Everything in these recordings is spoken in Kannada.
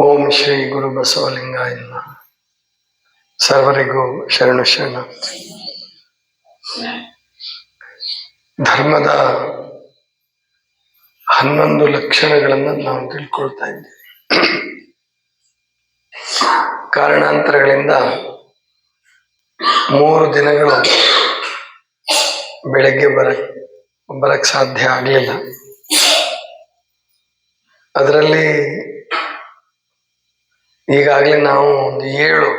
ಓಂ ಶ್ರೀ ಗುರು ಬಸವಲಿಂಗಾಯ. ಸರ್ವರಿಗೂ ಶರಣು ಶರಣ. ಧರ್ಮದ ಹನ್ನೊಂದು ಲಕ್ಷಣಗಳನ್ನು ನಾವು ತಿಳ್ಕೊಳ್ತಾ ಇದ್ದೀವಿ. ಕಾರಣಾಂತರಗಳಿಂದ ಮೂರು ದಿನಗಳು ಬೆಳಗ್ಗೆ ಬರಕ್ ಬರಕ್ ಸಾಧ್ಯ ಆಗಲಿಲ್ಲ. ಅದರಲ್ಲಿ ಈಗಾಗಲೇ ನಾವು ಒಂದು ಏಳು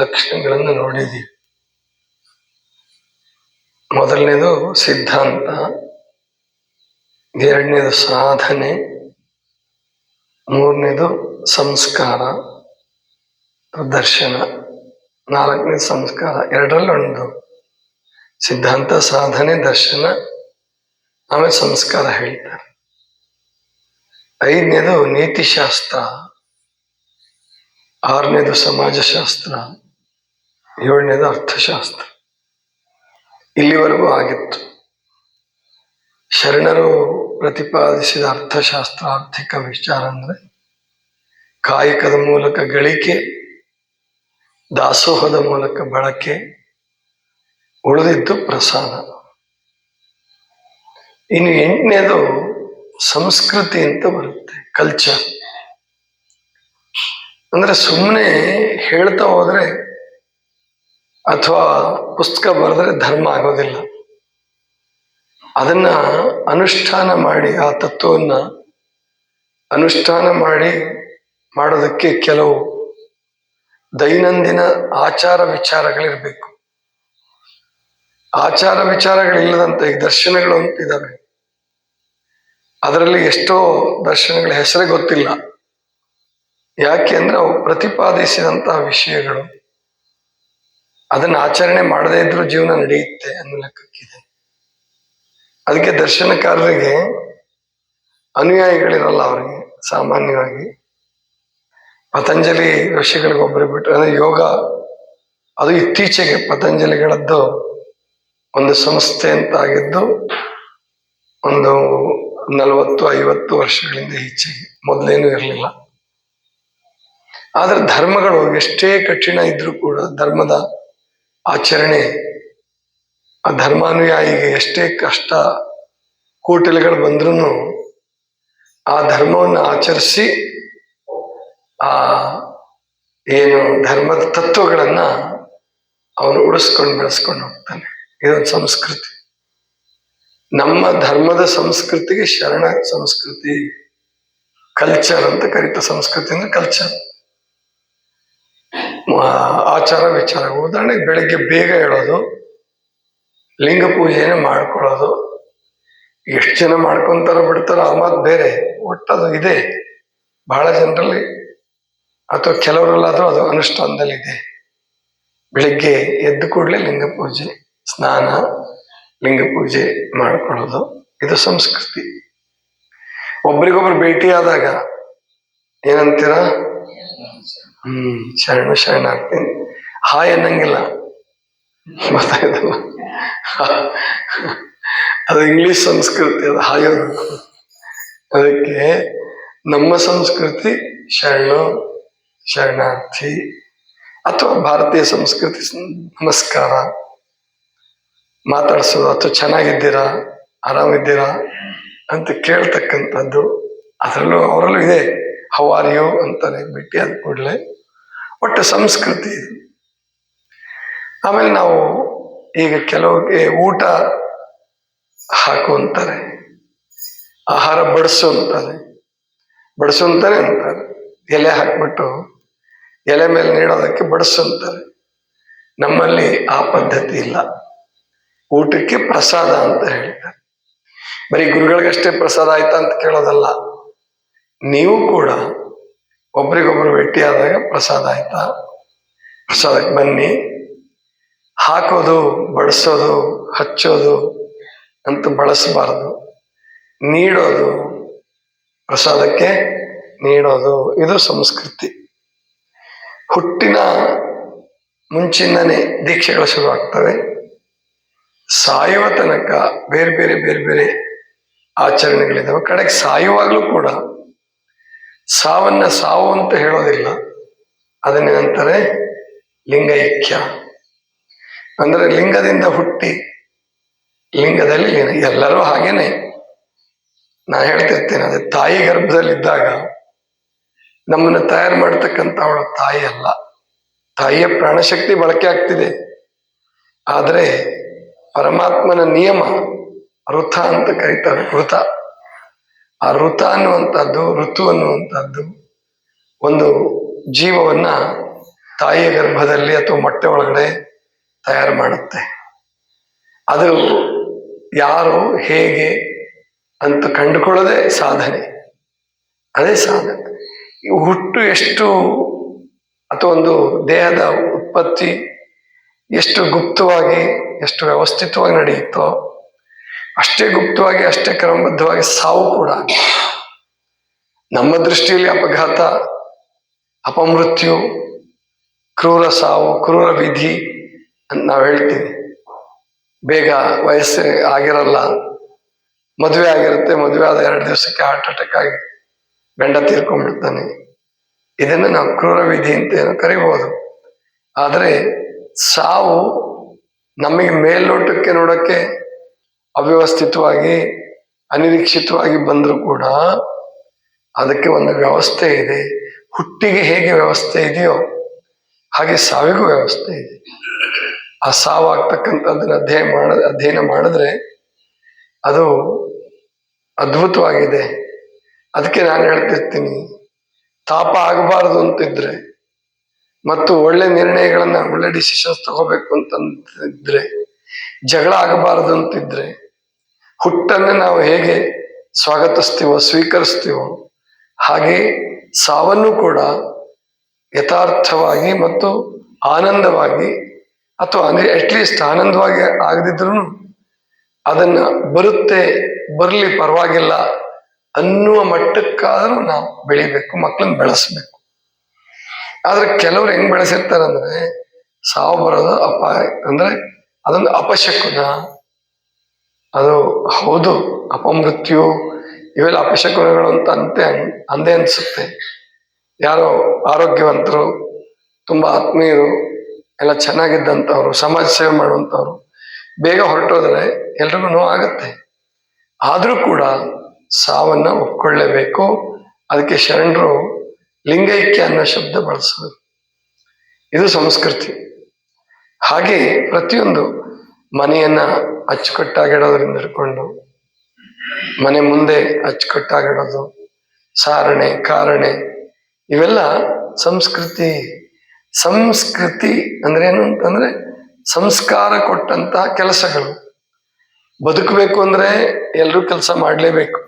ಲಕ್ಷಣಗಳನ್ನು ನೋಡಿದ್ದೀವಿ. ಮೊದಲನೇದು ಸಿದ್ಧಾಂತ, ಎರಡನೇದು ಸಾಧನೆ, ಮೂರನೇದು ಸಂಸ್ಕಾರ, ದರ್ಶನ, ನಾಲ್ಕನೇದು ಸಂಸ್ಕಾರ ಎರಡರಲ್ಲಿ ಒಂದು ಸಿದ್ಧಾಂತ, ಸಾಧನೆ, ದರ್ಶನ, ಆಮೇಲೆ ಸಂಸ್ಕಾರ ಹೇಳ್ತಾರೆ. ಐದನೇದು ನೀತಿಶಾಸ್ತ್ರ. ಆರನೇದು ಸಮಾಜಶಾಸ್ತ್ರ, ಏಳನೇದು ಅರ್ಥಶಾಸ್ತ್ರ. ಇಲ್ಲಿವರೆಗೂ ಆಗಿತ್ತು. ಶರಣರು ಪ್ರತಿಪಾದಿಸಿದ ಅರ್ಥಶಾಸ್ತ್ರ, ಆರ್ಥಿಕ ವಿಚಾರ ಅಂದ್ರೆ ಕಾಯಕದ ಮೂಲಕ ಗಳಿಕೆ, ದಾಸೋಹದ ಮೂಲಕ ಬಳಕೆ, ಉಳಿದಿದ್ದು ಪ್ರಸಾದ. ಇನ್ನು ಎಂಟನೇದು ಸಂಸ್ಕೃತಿ ಅಂತ ಬರುತ್ತೆ ಕಲ್ಚರ್ ಅಂದ್ರೆ ಸುಮ್ಮನೆ ಹೇಳ್ತಾ ಹೋದ್ರೆ ಅಥವಾ ಪುಸ್ತಕ ಬರೆದ್ರೆ ಧರ್ಮ ಆಗೋದಿಲ್ಲ. ಅದನ್ನ ಅನುಷ್ಠಾನ ಮಾಡಿ, ಆ ತತ್ವವನ್ನ ಅನುಷ್ಠಾನ ಮಾಡಿ ಮಾಡೋದಕ್ಕೆ ಕೆಲವು ದೈನಂದಿನ ಆಚಾರ ವಿಚಾರಗಳಿರಬೇಕು. ಆಚಾರ ವಿಚಾರಗಳಿಲ್ಲದಂತ ಈ ದರ್ಶನಗಳು ಅಂತಿದ್ದಾವೆ. ಅದರಲ್ಲಿ ಎಷ್ಟೋ ದರ್ಶನಗಳ ಹೆಸರೇ ಗೊತ್ತಿಲ್ಲ. ಯಾಕೆ ಅಂದ್ರೆ ಅವು ಪ್ರತಿಪಾದಿಸಿದಂತಹ ವಿಷಯಗಳು. ಅದನ್ನ ಆಚರಣೆ ಮಾಡದೇ ಇದ್ರೂ ಜೀವನ ನಡೆಯುತ್ತೆ ಅನ್ನೋ ಲೆಕ್ಕಕ್ಕಿದೆ. ಅದಕ್ಕೆ ದರ್ಶನಕಾರರಿಗೆ ಅನುಯಾಯಿಗಳಿರಲ್ಲ ಅವರಿಗೆ, ಸಾಮಾನ್ಯವಾಗಿ. ಪತಂಜಲಿ ಋಷಿಗಳಿಗೆ ಒಬ್ಬರು ಬಿಟ್ಟರೆ ಅಂದ್ರೆ ಯೋಗ ಅದು ಇತ್ತೀಚೆಗೆ ಪತಂಜಲಿಗಳದ್ದು ಒಂದು ಸಂಸ್ಥೆ ಅಂತ ಆಗಿದ್ದು ಒಂದು ನಲವತ್ತು, ಐವತ್ತು ವರ್ಷಗಳಿಂದ ಹೆಚ್ಚಿಗೆ ಮೊದಲೇನೂ ಇರಲಿಲ್ಲ. ಆದ್ರೆ ಧರ್ಮಗಳು ಎಷ್ಟೇ ಕಠಿಣ ಇದ್ರೂ ಕೂಡ ಧರ್ಮದ ಆಚರಣೆ, ಆ ಧರ್ಮಾನುಯಾಯಿಗೆ ಎಷ್ಟೇ ಕಷ್ಟ ಕೂಟಲೆಗಳು ಬಂದ್ರೂ ಆ ಧರ್ಮವನ್ನು ಆಚರಿಸಿ ಆ ಏನು ಧರ್ಮದ ತತ್ವಗಳನ್ನ ಅವನು ಉಳಿಸ್ಕೊಂಡು ಬೆಳೆಸ್ಕೊಂಡು ಹೋಗ್ತಾನೆ. ಇದೊಂದು ಸಂಸ್ಕೃತಿ. ನಮ್ಮ ಧರ್ಮದ ಸಂಸ್ಕೃತಿಗೆ ಶರಣ ಸಂಸ್ಕೃತಿ ಕಲ್ಚರ್ ಅಂತ ಕರೀತ ಸಂಸ್ಕೃತಿ ಅಂದ್ರೆ ಕಲ್ಚರ್ ಆಚಾರ ವಿಚಾರ ಉದಾಹರಣೆಗೆ ಬೆಳಗ್ಗೆ ಬೇಗ ಹೇಳೋದು, ಲಿಂಗ ಪೂಜೆಯನ್ನು ಮಾಡ್ಕೊಳ್ಳೋದು. ಎಷ್ಟು ಜನ ಮಾಡ್ಕೊಂತಾರ ಬಿಡ್ತಾರೋ ಆ ಮಾತು ಬೇರೆ ಒಟ್ಟದು ಇದೆ. ಬಹಳ ಜನರಲ್ಲಿ ಅಥವಾ ಕೆಲವರಲ್ಲಾದ್ರೂ ಅದು ಅನುಷ್ಠಾನದಲ್ಲಿದೆ. ಬೆಳಿಗ್ಗೆ ಎದ್ದು ಕೂಡಲೇ ಲಿಂಗ ಪೂಜೆ, ಸ್ನಾನ, ಲಿಂಗ ಪೂಜೆ ಮಾಡ್ಕೊಳ್ಳೋದು. ಇದು ಸಂಸ್ಕೃತಿ. ಒಬ್ರಿಗೊಬ್ರು ಭೇಟಿಯಾದಾಗ ಏನಂತೀರಾ? ಹ್ಮ್, ಶರಣ ಆಗ್ತೀನಿ. ಹಾಯ್ ಅನ್ನಂಗಿಲ್ಲ. ಗೊತ್ತಾಯ್ತಲ್ಲ ಅದು ಇಂಗ್ಲಿಷ್ ಸಂಸ್ಕೃತಿ, ಅದು ಹಾಯ್ ಅದಕ್ಕೆ ನಮ್ಮ ಸಂಸ್ಕೃತಿ ಶರಣ, ಶರಣಾರ್ಥಿ ಅಥವಾ ಭಾರತೀಯ ಸಂಸ್ಕೃತಿ ನಮಸ್ಕಾರ. ಮಾತಾಡಿಸೋದು ಅಥವಾ ಚೆನ್ನಾಗಿದ್ದೀರಾ, ಆರಾಮಿದ್ದೀರಾ ಅಂತ ಕೇಳ್ತಕ್ಕಂಥದ್ದು, ಅದರಲ್ಲೂ ಅವರಲ್ಲೂ ಇದೆ. ಹೌ ಆರ್ ಯು ಅದು ಭೇಟಿ ಆದ ಕೂಡಲೇ ಒಟ್ಟು ಸಂಸ್ಕೃತಿ ಇದು. ಆಮೇಲೆ ನಾವು ಈಗ ಕೆಲವರಿಗೆ ಊಟ ಹಾಕುವಂತಾರೆ, ಆಹಾರ ಬಡಿಸು ಅಂತಾರೆ ಬಡಿಸು ಅಂತಾನೆ ಅಂತಾರೆ. ಎಲೆ ಹಾಕ್ಬಿಟ್ಟು ಎಲೆ ಮೇಲೆ ನೀಡೋದಕ್ಕೆ ಬಡಿಸು ಅಂತಾರೆ ನಮ್ಮಲ್ಲಿ ಆ ಪದ್ಧತಿ ಇಲ್ಲ. ಊಟಕ್ಕೆ ಪ್ರಸಾದ ಅಂತ ಹೇಳ್ತಾರೆ. ಬರೀ ಗುರುಗಳಿಗಷ್ಟೇ ಪ್ರಸಾದ ಆಯ್ತಾ ಅಂತ ಕೇಳೋದಲ್ಲ. ನೀವು ಕೂಡ ಒಬ್ರಿಗೊಬ್ರು ಭೇಟಿಯಾದಾಗ ಪ್ರಸಾದ ಆಯ್ತಾ? ಪ್ರಸಾದಕ್ಕೆ ಬನ್ನಿ. ಹಾಕೋದು, ಬಡಿಸೋದು, ಹಚ್ಚೋದು, ಅಂತ ಬಳಸಬಾರದು. ನೀಡೋದು, ಪ್ರಸಾದಕ್ಕೆ ನೀಡೋದು. ಇದು ಸಂಸ್ಕೃತಿ. ಹುಟ್ಟಿನ ಮುಂಚಿಂದನೇ ದೀಕ್ಷೆಗಳು ಶುರುವಾಗ್ತವೆ. ಸಾಯುವ ತನಕ ಬೇರೆ ಬೇರೆ ಬೇರೆ ಬೇರೆ ಆಚರಣೆಗಳಿದ್ದಾವೆ ಕಡೆಗೆ ಸಾಯುವಾಗಲೂ ಕೂಡ ಸಾವನ್ನ ಸಾವು ಅಂತ ಹೇಳೋದಿಲ್ಲ. ಅದನ್ನೇನಂತಾರೆ ಲಿಂಗೈಕ್ಯ. ಅಂದ್ರೆ ಲಿಂಗದಿಂದ ಹುಟ್ಟಿ, ಲಿಂಗದಲ್ಲಿ ಎಲ್ಲರೂ ಹಾಗೇನೆ. ನಾ ಹೇಳ್ತಿರ್ತೇನೆ, ಅದೇ ತಾಯಿ ಗರ್ಭದಲ್ಲಿದ್ದಾಗ ನಮ್ಮನ್ನು ತಯಾರು ಮಾಡ್ತಕ್ಕಂಥ ಅವಳ ತಾಯಿ ಅಲ್ಲ. ತಾಯಿಯ ಪ್ರಾಣಶಕ್ತಿ ಬಳಕೆ ಆಗ್ತಿದೆ. ಆದರೆ ಪರಮಾತ್ಮನ ನಿಯಮ ವೃಥ ಅಂತ ಕರೀತಾರೆ ಋತ ಆ ಋತ ಅನ್ನುವಂಥದ್ದು, ಋತು ಅನ್ನುವಂಥದ್ದು ಒಂದು ಜೀವವನ್ನ ತಾಯಿಯ ಗರ್ಭದಲ್ಲಿ ಅಥವಾ ಮೊಟ್ಟೆ ಒಳಗಡೆ ತಯಾರು ಮಾಡುತ್ತೆ. ಅದು ಯಾರು, ಹೇಗೆ ಅಂತ ಕಂಡುಕೊಳ್ಳೋದೇ ಸಾಧನೆ. ಅದೇ ಸಾಧನೆ. ಹುಟ್ಟು ಎಷ್ಟು ಅಥವಾ ಒಂದು ದೇಹದ ಉತ್ಪತ್ತಿ ಎಷ್ಟು ಗುಪ್ತವಾಗಿ, ಎಷ್ಟು ವ್ಯವಸ್ಥಿತವಾಗಿ ನಡೆಯುತ್ತೋ ಅಷ್ಟೇ ಗುಪ್ತವಾಗಿ, ಅಷ್ಟೇ ಕ್ರಮಬದ್ಧವಾಗಿ ಸಾವು ಕೂಡ ನಮ್ಮ ದೃಷ್ಟಿಯಲ್ಲಿ ಅಪಘಾತ, ಅಪಮೃತ್ಯು, ಕ್ರೂರ ಸಾವು, ಕ್ರೂರ ವಿಧಿ ಅಂತ ನಾವು ಹೇಳ್ತೀವಿ. ಬೇಗ ವಯಸ್ಸು ಆಗಿರಲ್ಲ, ಮದುವೆ ಆಗಿರುತ್ತೆ, ಮದುವೆ ಆದ ಎರಡು ದಿವಸಕ್ಕೆ ಹಾರ್ಟ್ ಅಟ್ಯಾಕ್ ಆಗಿ ಗಂಡ ತೀರ್ಕೊಂಡ್ಬಿಡ್ತಾನೆ. ಇದನ್ನು ನಾವು ಕ್ರೂರ ವಿಧಿ ಅಂತ ಏನೋ ಕರಿಬಹುದು ಆದರೆ ಸಾವು ನಮಗೆ ಮೇಲ್ನೋಟಕ್ಕೆ ನೋಡಕ್ಕೆ ಅವ್ಯವಸ್ಥಿತವಾಗಿ, ಅನಿರೀಕ್ಷಿತವಾಗಿ ಬಂದರೂ ಕೂಡ ಅದಕ್ಕೆ ಒಂದು ವ್ಯವಸ್ಥೆ ಇದೆ. ಹುಟ್ಟಿಗೆ ಹೇಗೆ ವ್ಯವಸ್ಥೆ ಇದೆಯೋ ಹಾಗೆ ಸಾವಿಗೂ ವ್ಯವಸ್ಥೆ ಇದೆ. ಆ ಸಾವಾಗ್ತಕ್ಕಂಥದ್ದನ್ನ ಅಧ್ಯಯನ ಮಾಡ, ಅಧ್ಯಯನ ಮಾಡಿದ್ರೆ ಅದು ಅದ್ಭುತವಾಗಿದೆ. ಅದಕ್ಕೆ ನಾನು ಹೇಳ್ತಿರ್ತೀನಿ, ತಾಪ ಆಗಬಾರದು ಅಂತಿದ್ರೆ ಮತ್ತು ಒಳ್ಳೆ ನಿರ್ಣಯಗಳನ್ನ, ಒಳ್ಳೆ ಡಿಸಿಷನ್ಸ್ ತಗೋಬೇಕು ಅಂತಂತಿದ್ರೆ ಜಗಳ ಆಗಬಾರದು ಅಂತಿದ್ರೆ ಹುಟ್ಟನ್ನು ನಾವು ಹೇಗೆ ಸ್ವಾಗತಿಸ್ತೀವೋ, ಸ್ವೀಕರಿಸ್ತೀವೋ, ಹಾಗೆ ಸಾವನ್ನು ಕೂಡ ಯಥಾರ್ಥವಾಗಿ ಮತ್ತು ಆನಂದವಾಗಿ ಅಥವಾ ಅಂದರೆ ಅಟ್ಲೀಸ್ಟ್ ಆನಂದವಾಗಿ ಆಗದಿದ್ರು ಅದನ್ನು ಬರುತ್ತೆ, ಬರಲಿ, ಪರವಾಗಿಲ್ಲ ಅನ್ನುವ ಮಟ್ಟಕ್ಕಾದರೂ ನಾವು ಬೆಳಿಬೇಕು, ಮಕ್ಕಳನ್ನ ಬೆಳೆಸ್ಬೇಕು. ಆದ್ರೆ ಕೆಲವ್ರು ಹೆಂಗ್ ಬೆಳೆಸಿರ್ತಾರಂದ್ರೆ ಸಾವು ಬರೋದು ಅಪಾಯ, ಅಂದ್ರೆ ಅದೊಂದು ಅಪಶಕುನ ಅದು ಹೌದು, ಅಪಮೃತ್ಯು, ಇವೆಲ್ಲ ಅಪಶಕುನಗಳು ಅಂತ ಅಂತೆ ಅಂದೇ ಅನ್ಸುತ್ತೆ. ಯಾರೋ ಆರೋಗ್ಯವಂತರು, ತುಂಬಾ ಆತ್ಮೀಯರು, ಎಲ್ಲ ಚೆನ್ನಾಗಿದ್ದಂಥವ್ರು, ಸಮಾಜ ಸೇವೆ ಮಾಡುವಂಥವ್ರು, ಬೇಗ ಹೊರಟೋದ್ರೆ ಎಲ್ರಿಗೂ ಆಗುತ್ತೆ. ಆದ್ರೂ ಕೂಡ ಸಾವನ್ನ ಒಪ್ಕೊಳ್ಳೇಬೇಕು. ಅದಕ್ಕೆ ಶರಣರು ಲಿಂಗೈಕ್ಯ ಅನ್ನೋ ಶಬ್ದ ಬಳಸೋದು ಇದು ಸಂಸ್ಕೃತಿ. ಹಾಗೆ ಪ್ರತಿಯೊಂದು ಮನೆಯನ್ನ ಅಚ್ಚುಕಟ್ಟಾಗಿಡೋದ್ರಿಂದ ಹಿಡ್ಕೊಂಡು, ಮನೆ ಮುಂದೆ ಅಚ್ಚುಕಟ್ಟಾಗಿಡೋದು, ಸಾರಣೆ, ಕಾರಣೆ, ಇವೆಲ್ಲ ಸಂಸ್ಕೃತಿ. ಸಂಸ್ಕೃತಿ ಅಂದ್ರೆ ಏನು ಅಂತಂದ್ರೆ ಸಂಸ್ಕಾರ ಕೊಟ್ಟಂತ ಕೆಲಸಗಳು. ಬದುಕಬೇಕು ಅಂದ್ರೆ ಎಲ್ಲರೂ ಕೆಲಸ ಮಾಡಲೇಬೇಕು.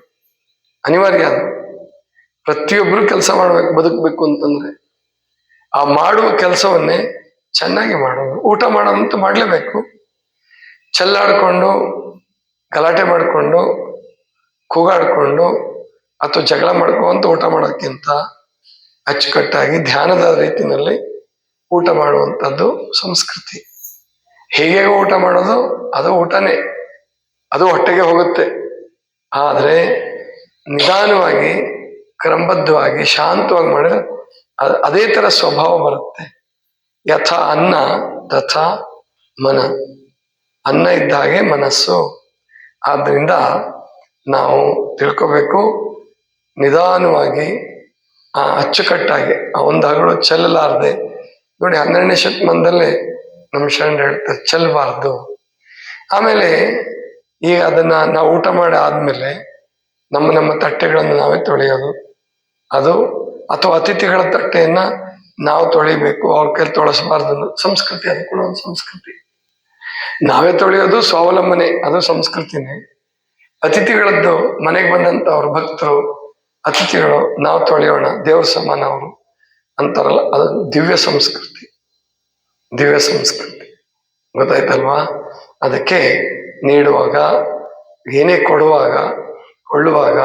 ಅನಿವಾರ್ಯ ಅದು. ಪ್ರತಿಯೊಬ್ಬರು ಕೆಲಸ ಮಾಡ್ಬೇಕು, ಬದುಕಬೇಕು ಅಂತಂದ್ರೆ ಆ ಮಾಡುವ ಕೆಲಸವನ್ನೇ ಚೆನ್ನಾಗಿ ಮಾಡೋದು. ಊಟ ಮಾಡೋದಂತೂ ಮಾಡಲೇಬೇಕು. ಚೆಲ್ಲಾಡ್ಕೊಂಡು, ಗಲಾಟೆ ಮಾಡಿಕೊಂಡು, ಕೂಗಾಡ್ಕೊಂಡು ಅಥವಾ ಜಗಳ ಮಾಡ್ಕೊಂತ ಊಟ ಮಾಡೋಕ್ಕಿಂತ ಅಚ್ಚುಕಟ್ಟಾಗಿ ಧ್ಯಾನದ ರೀತಿಯಲ್ಲಿ ಊಟ ಮಾಡುವಂಥದ್ದು ಸಂಸ್ಕೃತಿ. ಹೇಗೆ ಊಟ ಮಾಡೋದು? ಅದು ಊಟನೇ. ಅದು ಹೊಟ್ಟೆಗೆ ಹೋಗುತ್ತೆ. ಆದರೆ ನಿಧಾನವಾಗಿ, ಕ್ರಮಬದ್ಧವಾಗಿ, ಶಾಂತವಾಗಿ ಮಾಡಿದ್ರೆ ಅದ್- ಅದೇ ಥರ ಸ್ವಭಾವ ಬರುತ್ತೆ. ಯಥ ಅನ್ನ, ತಥ ಮನ. ಅನ್ನ ಇದ್ದ ಹಾಗೆ ಮನಸ್ಸು. ಆದ್ದರಿಂದ ನಾವು ತಿಳ್ಕೋಬೇಕು. ನಿಧಾನವಾಗಿ, ಆ ಅಚ್ಚುಕಟ್ಟಾಗಿ, ಆ ಒಂದು ಹಗಳು ಚೆಲ್ಲಲಾರದೆ. ನೋಡಿ, ಹನ್ನೆರಡನೇ ಶತಮಾನದಲ್ಲೇ ನಮ್ಮ ಶರಣ ಹೇಳ್ತಾರೆ ಚೆಲ್ಲಬಾರ್ದು ಆಮೇಲೆ ಈಗ ಅದನ್ನ ನಾವು ಊಟ ಮಾಡಿ ಆದ್ಮೇಲೆ ನಮ್ಮ ನಮ್ಮ ತಟ್ಟೆಗಳನ್ನು ನಾವೇ ತೊಳೆಯೋದು. ಅದು ಅಥವಾ ಅತಿಥಿಗಳ ತಟ್ಟೆಯನ್ನ ನಾವು ತೊಳಿಬೇಕು, ಅವ್ರ ಕೈ ತೊಳಸಬಾರ್ದು ಸಂಸ್ಕೃತಿ, ಅದು ಕೂಡ ಒಂದು ಸಂಸ್ಕೃತಿ. ನಾವೇ ತೊಳೆಯೋದು ಸ್ವಾವಲಂಬನೆ, ಅದು ಸಂಸ್ಕೃತಿನೇ. ಅತಿಥಿಗಳದ್ದು ಮನೆಗೆ ಬಂದಂತ ಅವ್ರ ಭಕ್ತರು, ಅತಿಥಿಗಳು, ನಾವು ತೊಳೆಯೋಣ, ದೇವ್ರ ಸಮಾನ ಅವರು ಅಂತಾರಲ್ಲ, ಅದು ದಿವ್ಯ ಸಂಸ್ಕೃತಿ. ದಿವ್ಯ ಸಂಸ್ಕೃತಿ. ಗೊತ್ತಾಯ್ತಲ್ವಾ? ಅದಕ್ಕೆ ನೀಡುವಾಗ, ಏನೇ ಕೊಡುವಾಗ, ಕೊಳ್ಳುವಾಗ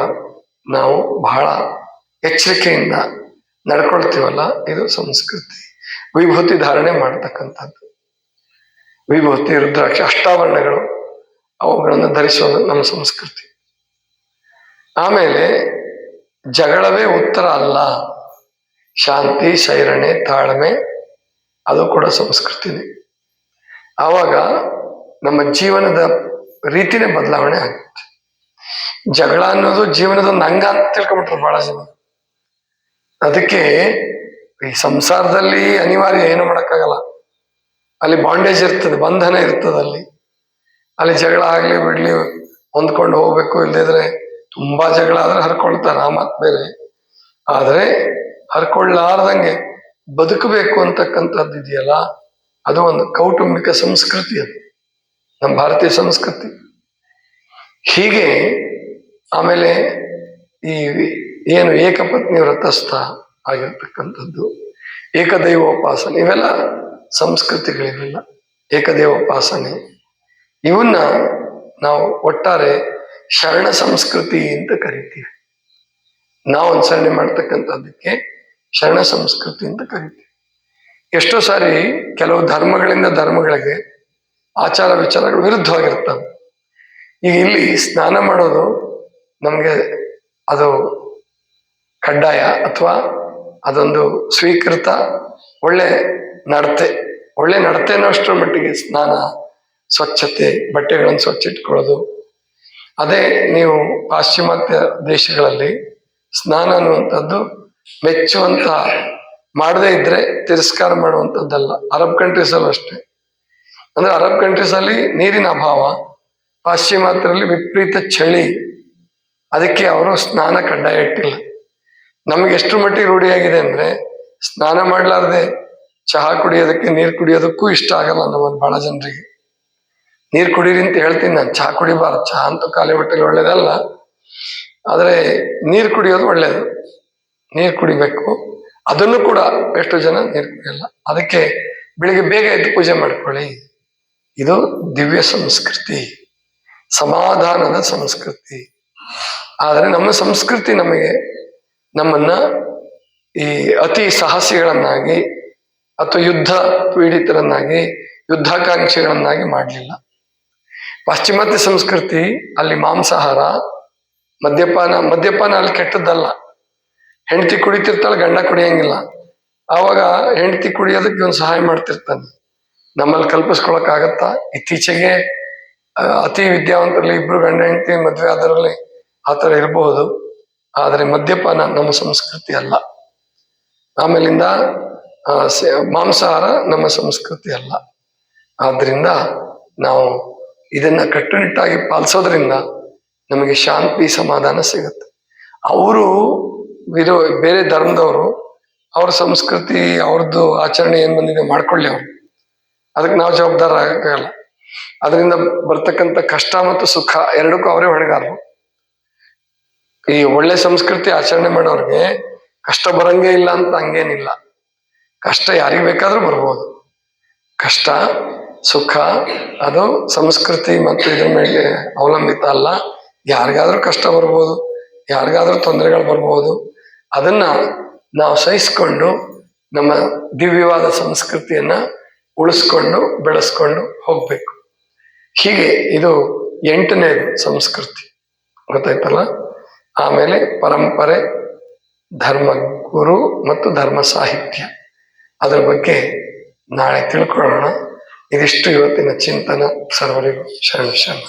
ನಾವು ಬಹಳ ಎಚ್ಚರಿಕೆಯಿಂದ ನಡ್ಕೊಳ್ತೀವಲ್ಲ, ಇದು ಸಂಸ್ಕೃತಿ. ವಿಭೂತಿ ಧಾರಣೆ ಮಾಡ್ತಕ್ಕಂಥದ್ದು. ವಿಭೂತಿ, ರುದ್ರಾಕ್ಷ ಅಷ್ಟಾವರಣಗಳು ಅವುಗಳನ್ನು ಧರಿಸೋದು ನಮ್ಮ ಸಂಸ್ಕೃತಿ. ಆಮೇಲೆ ಜಗಳವೇ ಉತ್ತರ ಅಲ್ಲ. ಶಾಂತಿ ಶೈರಣೆ ತಾಳ್ಮೆ, ಅದು ಕೂಡ ಸಂಸ್ಕೃತಿನೇ. ಆವಾಗ ನಮ್ಮ ಜೀವನದ ರೀತಿನೇ ಬದಲಾವಣೆ ಆಗುತ್ತೆ. ಜಗಳ ಅನ್ನೋದು ಜೀವನದ ಒಂದು ಅಂಗ ಅಂತ ತಿಳ್ಕೊಂಬಿಟ್ರು ಬಹಳ ಜನ. ಅದಕ್ಕೆ ಈ ಸಂಸಾರದಲ್ಲಿ ಅನಿವಾರ್ಯ ಏನು ಮಾಡೋಕ್ಕಾಗಲ್ಲ. ಅಲ್ಲಿ ಬಾಂಡೇಜ್ ಇರ್ತದೆ, ಬಂಧನ ಇರ್ತದೆ ಅಲ್ಲಿ. ಅಲ್ಲಿ ಜಗಳ ಆಗ್ಲಿ ಬಿಡ್ಲಿ ಹೊಂದ್ಕೊಂಡು ಹೋಗ್ಬೇಕು ಇಲ್ಲದಿದ್ರೆ ತುಂಬಾ ಜಗಳ ಆದ್ರೆ ಹರ್ಕೊಳ್ತಾರೆ ಆ ಮಾತು ಬೇರೆ. ಆದ್ರೆ ಹರ್ಕೊಳ್ಳಾರ್ದಂಗೆ ಬದುಕಬೇಕು ಅಂತಕ್ಕಂಥದ್ದು ಇದೆಯಲ್ಲ, ಅದು ಒಂದು ಕೌಟುಂಬಿಕ ಸಂಸ್ಕೃತಿ ಅದು. ನಮ್ಮ ಭಾರತೀಯ ಸಂಸ್ಕೃತಿ. ಹೀಗೆ ಆಮೇಲೆ ಈ ಏನು ಏಕಪತ್ನಿ ವ್ರತಸ್ಥ ಆಗಿರ್ತಕ್ಕಂಥದ್ದು, ಏಕದೈವೋಪಾಸನೆ, ಇವೆಲ್ಲ ಸಂಸ್ಕೃತಿಗಳಿವೆಲ್ಲ ಏಕದೇವೋಪಾಸನೆ ಇವನ್ನ ನಾವು ಒಟ್ಟಾರೆ ಶರಣ ಸಂಸ್ಕೃತಿ ಅಂತ ಕರಿತೀವಿ. ನಾವು ಅನುಸರಣೆ ಮಾಡ್ತಕ್ಕಂಥದ್ದಕ್ಕೆ ಶರಣ ಸಂಸ್ಕೃತಿ ಅಂತ ಕರಿತೀವಿ. ಎಷ್ಟೋ ಸಾರಿ ಕೆಲವು ಧರ್ಮಗಳಿಂದ ಧರ್ಮಗಳಿಗೆ ಆಚಾರ ವಿಚಾರಗಳು ವಿರುದ್ಧವಾಗಿರ್ತವೆ. ಈಗ ಇಲ್ಲಿ ಸ್ನಾನ ಮಾಡೋದು ನಮಗೆ ಅದು ಕಡ್ಡಾಯ ಅಥವಾ ಅದೊಂದು ಸ್ವೀಕೃತ ಒಳ್ಳೆ ನಡತೆ, ಒಳ್ಳೆ ನಡತೆ ಅನ್ನೋಷ್ಟರ ಮಟ್ಟಿಗೆ ಸ್ನಾನ, ಸ್ವಚ್ಛತೆ, ಬಟ್ಟೆಗಳನ್ನು ಸ್ವಚ್ಛ ಇಟ್ಕೊಳ್ಳೋದು. ಅದೇ ನೀವು ಪಾಶ್ಚಿಮಾತ್ಯ ದೇಶಗಳಲ್ಲಿ ಸ್ನಾನ ಅನ್ನುವಂಥದ್ದು ಮೆಚ್ಚುವಂತ, ಮಾಡದೇ ಇದ್ರೆ ತಿರಸ್ಕಾರ ಮಾಡುವಂಥದ್ದಲ್ಲ. ಅರಬ್ ಕಂಟ್ರೀಸಲ್ಲೂ ಅಷ್ಟೇ. ಅಂದ್ರೆ ಅರಬ್ ಕಂಟ್ರೀಸಲ್ಲಿ ನೀರಿನ ಅಭಾವ, ಪಾಶ್ಚಿಮಾತ್ಯರಲ್ಲಿ ವಿಪರೀತ ಚಳಿ. ಅದಕ್ಕೆ ಅವರು ಸ್ನಾನ ಕಡ್ಡಾಯ ಇಟ್ಟಿಲ್ಲ. ನಮಗೆ ಎಷ್ಟು ಮಟ್ಟಿಗೆ ರೂಢಿಯಾಗಿದೆ ಅಂದ್ರೆ ಸ್ನಾನ ಮಾಡ್ಲಾರ್ದೆ ಚಹಾ ಕುಡಿಯೋದಕ್ಕೆ ನೀರು ಕುಡಿಯೋದಕ್ಕೂ ಇಷ್ಟ ಆಗಲ್ಲ ನಮ್ಮಲ್ಲಿ ಬಹಳ ಜನರಿಗೆ. ನೀರು ಕುಡೀರಿ ಅಂತ ಹೇಳ್ತೀನಿ ನಾನು. ಚಹಾ ಕುಡಿಬಾರ ಚಹಾ ಅಂತೂ ಖಾಲಿ ಹೊಟ್ಟೆಲಿ ಒಳ್ಳೇದಲ್ಲ. ಆದರೆ ನೀರು ಕುಡಿಯೋದು ಒಳ್ಳೇದು. ನೀರು ಕುಡಿಬೇಕು. ಅದನ್ನು ಕೂಡ ಎಷ್ಟು ಜನ ನೀರು ಕುಡಿಯಲ್ಲ. ಅದಕ್ಕೆ ಬೆಳಿಗ್ಗೆ ಬೇಗ ಎದ್ದು ಪೂಜೆ ಮಾಡ್ಕೊಳ್ಳಿ. ಇದು ದಿವ್ಯ ಸಂಸ್ಕೃತಿ. ಸಮಾಧಾನದ ಸಂಸ್ಕೃತಿ. ಆದರೆ ನಮ್ಮ ಸಂಸ್ಕೃತಿ ನಮಗೆ ನಮ್ಮನ್ನ ಈ ಅತಿ ಸಾಹಸಿಗಳನ್ನಾಗಿ ಅಥವಾ ಯುದ್ಧ ಪೀಡಿತರನ್ನಾಗಿ, ಯುದ್ಧಾಕಾಂಕ್ಷಿಗಳನ್ನಾಗಿ ಮಾಡಲಿಲ್ಲ. ಪಾಶ್ಚಿಮಾತ್ಯ ಸಂಸ್ಕೃತಿ ಅಲ್ಲಿ ಮಾಂಸಾಹಾರ, ಮದ್ಯಪಾನ ಮದ್ಯಪಾನ ಅಲ್ಲಿ ಕೆಟ್ಟದ್ದಲ್ಲ. ಹೆಂಡತಿ ಕುಡಿತಿರ್ತಾಳೆ, ಗಂಡ ಕುಡಿಯಂಗಿಲ್ಲ. ಆವಾಗ ಹೆಂಡತಿ ಕುಡಿಯೋದಕ್ಕೆ ಇವನು ಸಹಾಯ ಮಾಡ್ತಿರ್ತಾನೆ. ನಮ್ಮಲ್ಲಿ ಕಲ್ಪಿಸ್ಕೊಳಕ್ ಆಗತ್ತಾ ಇತ್ತೀಚೆಗೆ ಅತಿ ವಿದ್ಯಾವಂತರಲ್ಲಿ ಇಬ್ರು ಗಂಡ ಹೆಂಡತಿ ಮದ್ವೆ ಆದರಲ್ಲಿ ಆ ಥರ ಇರಬಹುದು. ಆದರೆ ಮದ್ಯಪಾನ ನಮ್ಮ ಸಂಸ್ಕೃತಿ ಅಲ್ಲ. ಆಮೇಲಿಂದ ಮಾಂಸಾಹಾರ ನಮ್ಮ ಸಂಸ್ಕೃತಿ ಅಲ್ಲ. ಆದ್ರಿಂದ ನಾವು ಇದನ್ನ ಕಟ್ಟುನಿಟ್ಟಾಗಿ ಪಾಲಿಸೋದ್ರಿಂದ ನಮಗೆ ಶಾಂತಿ ಸಮಾಧಾನ ಸಿಗುತ್ತೆ. ಅವರು ವಿರೋ, ಬೇರೆ ಧರ್ಮದವರು ಅವ್ರ ಸಂಸ್ಕೃತಿ ಅವ್ರದ್ದು ಆಚರಣೆ ಏನ್ ಬಂದಿದೆ ಮಾಡ್ಕೊಳ್ಳಿ ಅವ್ರು. ಅದಕ್ಕೆ ನಾವು ಜವಾಬ್ದಾರ ಆಗಲ್ಲ. ಅದರಿಂದ ಬರ್ತಕ್ಕಂಥ ಕಷ್ಟ ಮತ್ತು ಸುಖ ಎರಡಕ್ಕೂ ಅವರೇ ಹೊಣೆಗಾರರು. ಈ ಒಳ್ಳೆ ಸಂಸ್ಕೃತಿ ಆಚರಣೆ ಮಾಡೋರ್ಗೆ ಕಷ್ಟ ಬರಂಗೇ ಇಲ್ಲ ಅಂತ ಹಂಗೇನಿಲ್ಲ. ಕಷ್ಟ ಯಾರಿಗೆ ಬೇಕಾದ್ರೂ ಬರ್ಬೋದು. ಕಷ್ಟ, ಸುಖ, ಅದು ಸಂಸ್ಕೃತಿ ಮತ್ತು ಇದ್ರ ಮೇಲೆ ಅವಲಂಬಿತ ಅಲ್ಲ. ಯಾರಿಗಾದ್ರೂ ಕಷ್ಟ ಬರ್ಬೋದು, ಯಾರಿಗಾದ್ರೂ ತೊಂದರೆಗಳು ಬರ್ಬೋದು. ಅದನ್ನ ನಾವು ಸಹಿಸ್ಕೊಂಡು ನಮ್ಮ ದಿವ್ಯವಾದ ಸಂಸ್ಕೃತಿಯನ್ನ ಉಳಿಸ್ಕೊಂಡು, ಬೆಳೆಸ್ಕೊಂಡು ಹೋಗ್ಬೇಕು. ಹೀಗೆ ಇದು ಎಂಟನೇದು ಸಂಸ್ಕೃತಿ. ಗೊತ್ತಾಯ್ತಲ್ಲ? ಆಮೇಲೆ ಪರಂಪರೆ ಧರ್ಮ ಗುರು ಮತ್ತು ಧರ್ಮ ಸಾಹಿತ್ಯ. ಅದರ ಬಗ್ಗೆ ನಾಳೆ ತಿಳ್ಕೊಳ್ಳೋಣ. ಇದಿಷ್ಟು ಇವತ್ತಿನ ಚಿಂತನ. ಸರ್ವರಿಗೂ ಶರಣ ಶರಣ.